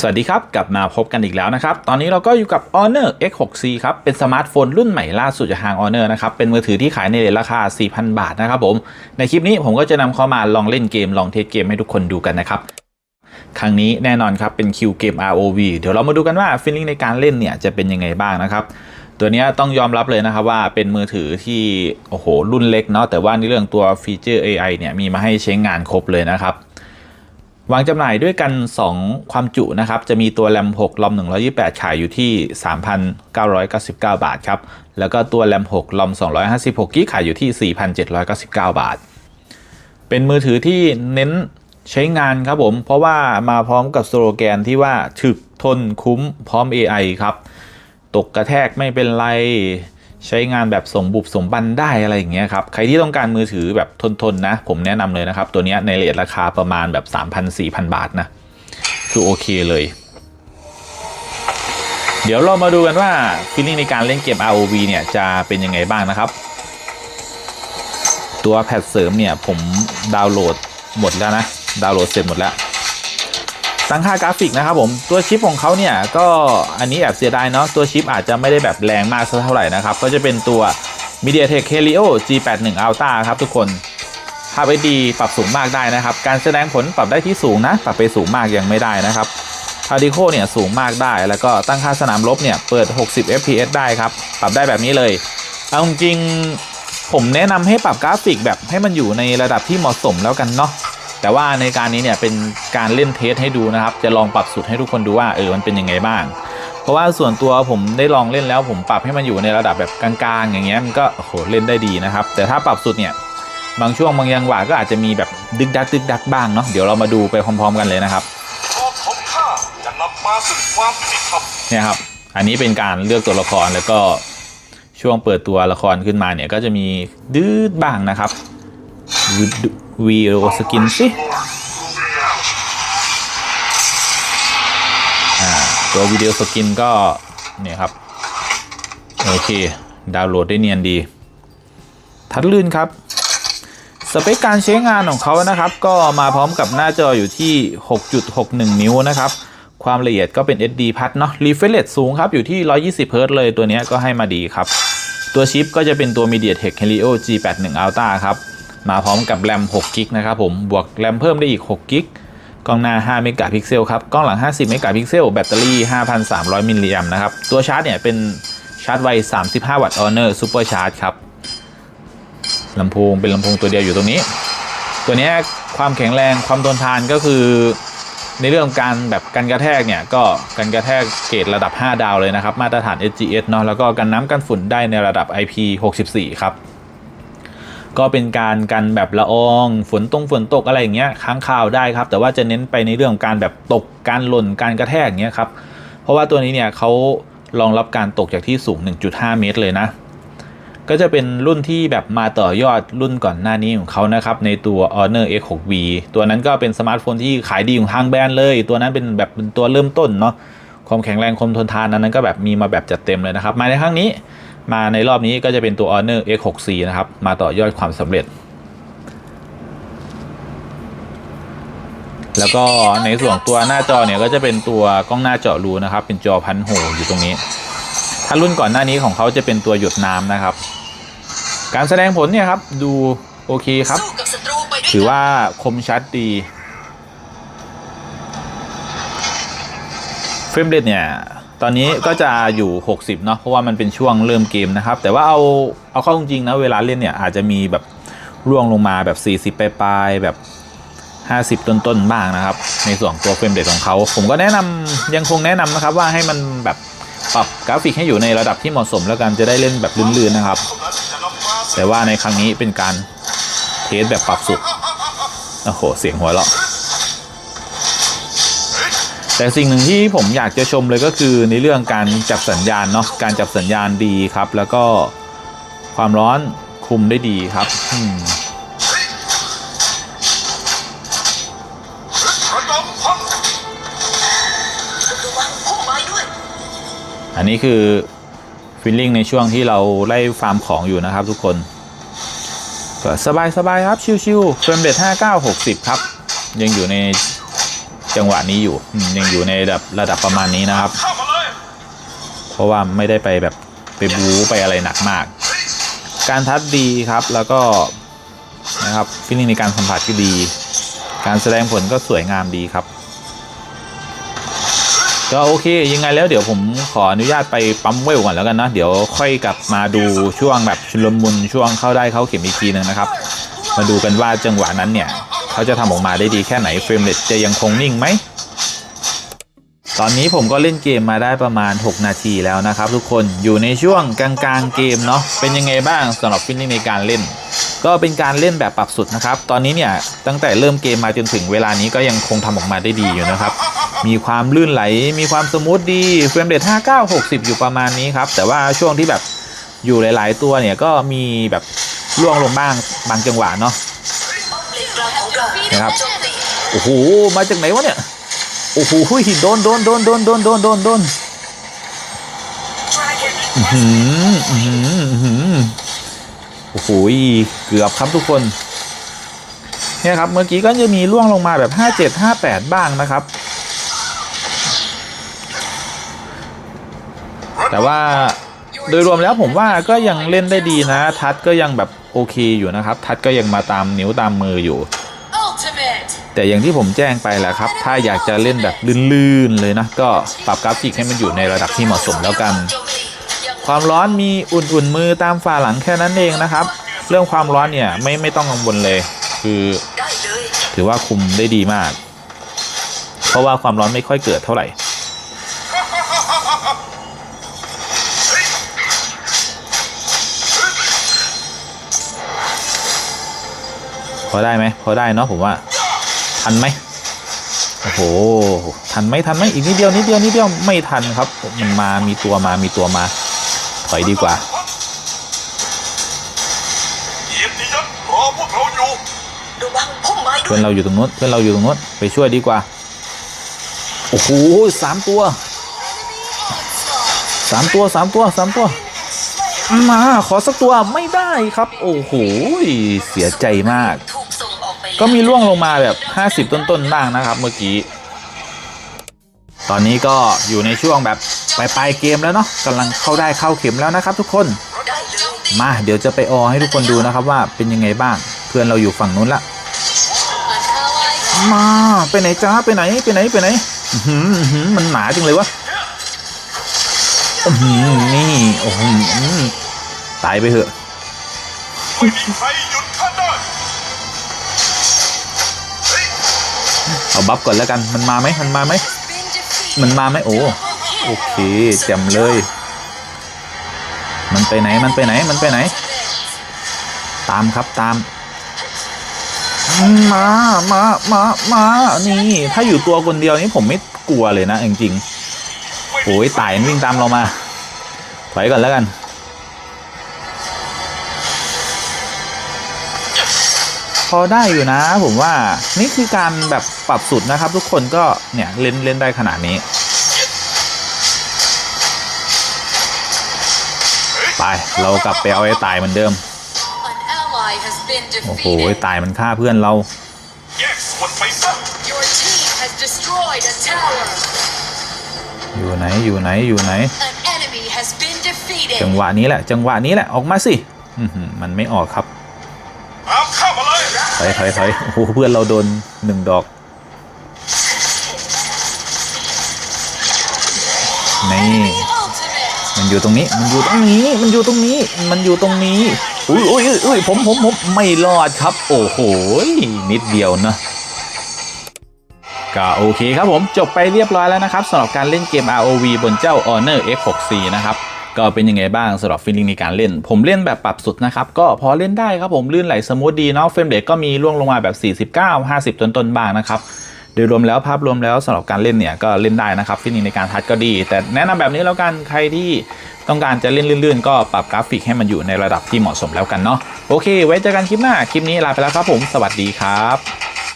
สวัสดีครับ กลับมาพบกันอีกแล้วนะครับ ตอนนี้เราก็อยู่กับ Honor X6C ครับ เป็นสมาร์ทโฟนรุ่นใหม่ล่าสุดจากทาง Honor นะครับ เป็นมือถือที่ขายในราคา 4,000 บาทนะครับผม ในคลิปนี้ผมก็จะนำเข้ามาลองเล่นเกม ลองเทสเกมให้ทุกคนดูกันนะครับ ครั้งนี้แน่นอนครับ เป็นคิวเกม ROV เดี๋ยวเรามาดูกันว่าฟีลลิ่งในการเล่นเนี่ยจะเป็นยังไงบ้างนะครับตัวนี้ต้องยอมรับเลยนะครับว่าเป็นมือถือที่โอ้โหรุ่นเล็กเนาะแต่ว่าในเรื่องตัวฟีเจอร์ AI เนี่ยมีมาให้ใช้งานครบเลยนะครับ วางจำหน่ายด้วยกัน 2 ความจุนะครับ จะมีตัวแรม6ลอม128 ขายอยู่ที่ 3,999 บาทครับ แล้วก็ตัวแรม6ลอม256กิกขายอยู่ที่ 4,799 บาท เป็นมือถือที่เน้นใช้งานครับผม เพราะว่ามาพร้อมกับสโลแกนที่ว่าถึกทนคุ้มพร้อม AI ครับ ตกกระแทกไม่เป็นไร ใช้งานแบบสมบุบสมบันได้อะไรอย่างเงี้ยครับใครที่ต้องการมือถือแบบทนๆนะ ผมแนะนำเลยนะครับ ตัวเนี้ยในเรทราคาประมาณแบบ 3,000-4,000 บาทนะ คือโอเคเลย เดี๋ยวเรามาดูกันว่าฟีลลิ่งในการเล่นเกม ROV เนี่ยจะเป็นยังไงบ้างนะครับ ตัวแพทเสริมเนี่ยผมดาวน์โหลดหมดแล้วนะ ดาวน์โหลดเสร็จหมดแล้ว ตั้งค่ากราฟิกนะครับผมตัวชิปของเขาเนี่ยก็อันนี้แอบเสียดายเนาะตัวชิปอาจจะไม่ได้แบบแรงมากสักเท่าไหร่นะครับก็จะเป็นตัว MediaTek Helio G81 Ultra ครับทุกคนภาพ HD ปรับสูงมากได้นะครับ การแสดงผลปรับได้ที่สูงนะ ปรับไปสูงมากยังไม่ได้นะครับพาร์ติโคเนี่ยสูงมากได้ แล้วก็ตั้งค่าสนามลบเนี่ยเปิด 60 fps ได้ครับ ปรับได้แบบนี้เลย เอาจริงผมแนะนำให้ปรับกราฟิกแบบให้มันอยู่ในระดับที่เหมาะสมแล้วกันเนาะ แต่ว่าในการนี้เนี่ยเป็นการเล่นเทสให้ดูนะครับ จะลองปรับสุดให้ทุกคนดูว่าเออมันเป็นยังไงบ้าง เพราะว่าส่วนตัวผมได้ลองเล่นแล้ว ผมปรับให้มันอยู่ในระดับแบบกลางๆ อย่างเงี้ยมันก็โหเล่นได้ดีนะครับ แต่ถ้าปรับสุดเนี่ยบางช่วงบางยังหวะก็อาจจะมีแบบดึกดักดึกดักบ้างเนาะเดี๋ยวเรามาดูไปพร้อม ๆ กันเลยนะครับเนี่ยครับ อันนี้เป็นการเลือกตัวละครแล้วก็ช่วงเปิดตัวละครขึ้นมาเนี่ยก็จะมีดื้อบ้างนะครับ วีโอสกินสิอ่าตัววิดีโอสกินก็ เนี่ยครับ โอเค ดาวน์โหลดได้เนียนดี ทัดลื่นครับ สเปคการใช้งานของเขานะครับ ก็มาพร้อมกับหน้าจออยู่ที่ 6.61 นิ้วนะครับ ความละเอียดก็เป็น SD พัดเนาะ refresh rate สูงครับ อยู่ที่ 120 Hz เลยตัวนี้ก็ให้มาดีครับ ตัวชิปก็จะเป็นตัว MediaTek Helio G81 Ultra ครับ มาพร้อมกับแรม6กิกนะครับผมบวกแรมเพิ่มได้อีก6กิกกล้องหน้า 5 เมกะพิกเซลครับ กล้องหลัง 50 เมกะพิกเซล แบตเตอรี่ 5,300 มิลลิแอมนะครับ ตัวชาร์จเนี่ยเป็นชาร์จไว 35 วัตต์ Honor Super Charge ครับ ลำโพงเป็นลำโพงตัวเดียวอยู่ตรงนี้ ตัวนี้ความแข็งแรงความทนทานก็คือ ในเรื่องของการแบบกันกระแทกเนี่ย ก็กันกระแทกเกรดระดับ 5 ดาวเลยนะครับ มาตรฐาน SGS เนาะ แล้วก็กันน้ำกันฝุ่นได้ในระดับ IP64 ครับ ก็เป็นการกันแบบละออง ฝนตรงฝนตกอะไรอย่างเงี้ยค้างคาวได้ครับ แต่ว่าจะเน้นไปในเรื่องของการแบบตกการหล่นการกระแทกอย่างเงี้ยครับเพราะว่าตัวนี้เนี่ยเขารองรับการตกจากที่สูง 1.5 เมตรเลยนะ ก็จะเป็นรุ่นที่แบบมาต่อยอดรุ่นก่อนหน้านี้ของเขานะครับ ในตัว Honor X6V ตัวนั้นก็เป็นสมาร์ทโฟนที่ขายดีของทางแบรนด์เลย ตัวนั้นเป็นแบบเป็นตัวเริ่มต้นเนาะความแข็งแรงความทนทานนั้นก็แบบมีมาแบบจัดเต็มเลยนะครับ มาในครั้งนี้ มาในรอบนี้ก็จะเป็นตัว Honor X6C นะครับ มาต่อยอดความสำเร็จ แล้วก็ในส่วนตัวหน้าจอเนี่ยก็จะเป็นตัวกล้องหน้าเจาะรูนะครับ เป็นจอพันโหอยู่ตรงนี้ ถ้ารุ่นก่อนหน้านี้ของเขาจะเป็นตัวหยดน้ำนะครับ การแสดงผลเนี่ยครับดูโอเคครับ ถือว่าคมชัดดีเฟรมเรทเนี่ย ตอนนี้ก็จะอยู่ 60เนาะเพราะว่ามันเป็นช่วงเริ่มเกมนะครับ แต่ว่าเอาเอาเข้าจริงๆนะเวลาเล่นเนี่ยอาจจะมีแบบร่วงลงมาแบบ 40ปลายๆแบบ 50 ต้นๆบ้างนะครับ ในส่วนตัวเฟรมเรทของเขา ผมก็แนะนำยังคงแนะนำนะครับว่าให้มันแบบปรับกราฟิกให้อยู่ในระดับที่เหมาะสมแล้วกันจะได้เล่นแบบลื่นๆนะครับ แต่ว่าในครั้งนี้เป็นการเทสแบบปรับสุดโอ้โหเสียงหัวเราะ แต่สิ่งหนึ่งที่ผมอยากจะชมเลยก็คือในเรื่องการจับสัญญาณเนาะการจับสัญญาณดีครับ แล้วก็ความร้อนคุมได้ดีครับอันนี้คือฟีลลิ่งในช่วงที่เราไล่ฟาร์มของอยู่นะครับทุกคนสบายสบายครับ ชิวๆเฟรมเรท59 60 ครับ ยังอยู่ใน จังหวะนี้อยู่ยังอยู่ในระดับระดับประมาณนี้นะครับ เพราะว่าไม่ได้ไปแบบไปบู๊ไปอะไรหนักมาก การทัดดีครับแล้วก็นะครับฟิลลิ่งในการสัมผัสก็ดี การแสดงผลก็สวยงามดีครับก็โอเคยังไงแล้วเดี๋ยวผมขออนุญาตไปปั๊มเวลก่อนแล้วกันนะเดี๋ยวค่อยกลับมาดูช่วงแบบชุลมุนช่วงเข้าได้เข้าเข็มอีกทีหนึงนะครับ มาดูกันว่าจังหวะนั้นเนี่ย เขาจะทำออกมาได้ดีแค่ไหนเฟรมเรทจะยังคงนิ่งไหมตอนนี้ผมก็เล่นเกมมาได้ประมาณ 6 นาทีแล้วนะครับทุกคนอยู่ในช่วงกลางๆเกมเนาะเป็นยังไงบ้างสำหรับฟิลลิ่งในการเล่น ก็เป็นการเล่นแบบปรับสุดนะครับ ตอนนี้เนี่ยตั้งแต่เริ่มเกมมาจนถึงเวลานี้ก็ยังคงทำออกมาได้ดีอยู่นะครับ มีความลื่นไหล มีความสมูทดีเฟรมเรท59 60 อยู่ประมาณนี้ครับ แต่ว่าช่วงที่แบบอยู่หลาย ๆ ตัวเนี่ยก็มีแบบล่วงลงบ้างบางจังหวะเนาะ นะครับโอ้โหมาจากไหนวะเนี่ยโอ้โหโดนโดนโดนโดนโดนโดนโดนโดนอื้อหืออื้อหืออื้อหือโอ้โหเกือบครับทุกคนเนี่ยครับเมื่อกี้ก็จะมีล่วงลงมาแบบ 57 58 บ้างนะครับ แต่ว่าโดยรวมแล้วผมว่าก็ยังเล่นได้ดีนะ ทัดก็ยังแบบโอเคอยู่นะครับ ทัดก็ยังมาตามนิ้วตามมืออยู่ แต่อย่างที่ผมแจ้งไปแหละครับ ถ้าอยากจะเล่นแบบลื่นๆเลยนะ ก็ปรับกราฟิกให้มันอยู่ในระดับที่เหมาะสมแล้วกัน ความร้อนมีอุ่นๆมือตามฝ่าหลังแค่นั้นเองนะครับ เรื่องความร้อนเนี่ยไม่ไม่ต้องกังวลเลย คือถือว่าคุมได้ดีมาก เพราะว่าความร้อนไม่ค่อยเกิดเท่าไหร่พอได้ไหมพอได้เนาะผมว่า ทันไหมโอ้โห ทันไหมทันไหมอีกนิดเดียวนิดเดียวนิดเดียวไม่ทันครับ มันมามีตัวมามีตัวมา ถอยดีกว่าเกียรติยศรอพวกเราอยู่ระวังพุ่มไม้ด้เพื่วอยนเราอยู่ตรงนู้นเพื่อนเราอยู่ตรงนู้นไปช่วยดีกว่า โอ้โหสามตัวสามตัวสามตัวสามตัว มาขอสักตัวไม่ได้ครับ โอ้โหเสียใจมากถู ก็มีล่วงลงมาแบบ 50 ต้นๆบ้างนะครับ เมื่อกี้ ตอนนี้ก็อยู่ในช่วงแบบปลายๆเกมแล้วเนาะกำลังเข้าได้เข้าเข็มแล้วนะครับ ทุกคนมาเดี๋ยวจะไปออให้ทุกคนดูนะครับว่าเป็นยังไงบ้าง เพื่อนเราอยู่ฝั่งนู้นละมาไปไหนจ้าไปไหนไปไหนไปไหนหืออื้อหือมันหนาจังเลยวะหือนี่โอ้โหตายไปเถอะไม่มีใครหยุดข้าได้ เอาบัฟก่อนแล้วกันมันมาไหมมันมาไหมมันมาไหมโอ้โอเคแจ่มเลย มันไปไหนมันไปไหนมันไปไหน ตามครับตาม มามามามานี่ ถ้าอยู่ตัวคนเดียวนี่ผมไม่กลัวเลยนะจริงๆโอ้ยตายมันวิ่งตามเรามาถอยก่อนแล้วกัน พอได้อยู่นะผมว่านี่คือการแบบปรับสุดนะครับ ทุกคนก็เนี่ยเล่นเล่นได้ขนาดนี้ ไปเรากลับไปเอาไอ้ตายเหมือนเดิม An ally has been โอ้โห defeated. ตายมันฆ่าเพื่อนเราแยกส่วนไปซะ Your team has destroyed a tower. อยู่ไหนอยู่ไหนอยู่ไหน An enemy has been defeated. จังหวะนี้แหละ จังหวะนี้แหละออกมาสิอื้อหือมันไม่ออกครับ อยถอยถอยโอ้โหเพื่อนเราโดนหนึ่งดอกนี่มันอยู่ตรงนี้มันอยู่ตรงนี้มันอยู่ตรงนี้มันอยู่ตรงนี้อุ้ยอุ้ยอุ้ยผมผมผมไม่รอดครับ โอ้โหนิดเดียวนะก็โอเคครับผมจบไปเรียบร้อยแล้วนะครับสำหรับการเล่นเกม ROV บนเจ้า Honor X6C นะครับ ก็เป็นยังไงบ้างสำหรับฟีลลิ่งในการเล่น ผมเล่นแบบปรับสุดนะครับ ก็พอเล่นได้ครับผมลื่นไหลสมูทดีเนาะเฟรมเรทก็มีล่วงลงมาแบบ 49 50 ต้นๆบ้างนะครับโดยรวมแล้วภาพรวมแล้วสำหรับการเล่นเนี่ยก็เล่นได้นะครับฟิลลิ่งในการทัดก็ดี แต่แนะนำแบบนี้แล้วกันใครที่ต้องการจะเล่นลื่นๆ ก็ปรับกราฟิกให้มันอยู่ในระดับที่เหมาะสมแล้วกันเนาะโอเค ไว้เจอกันคลิปหน้าคลิปนี้ลาไปแล้วครับผม สวัสดีครับ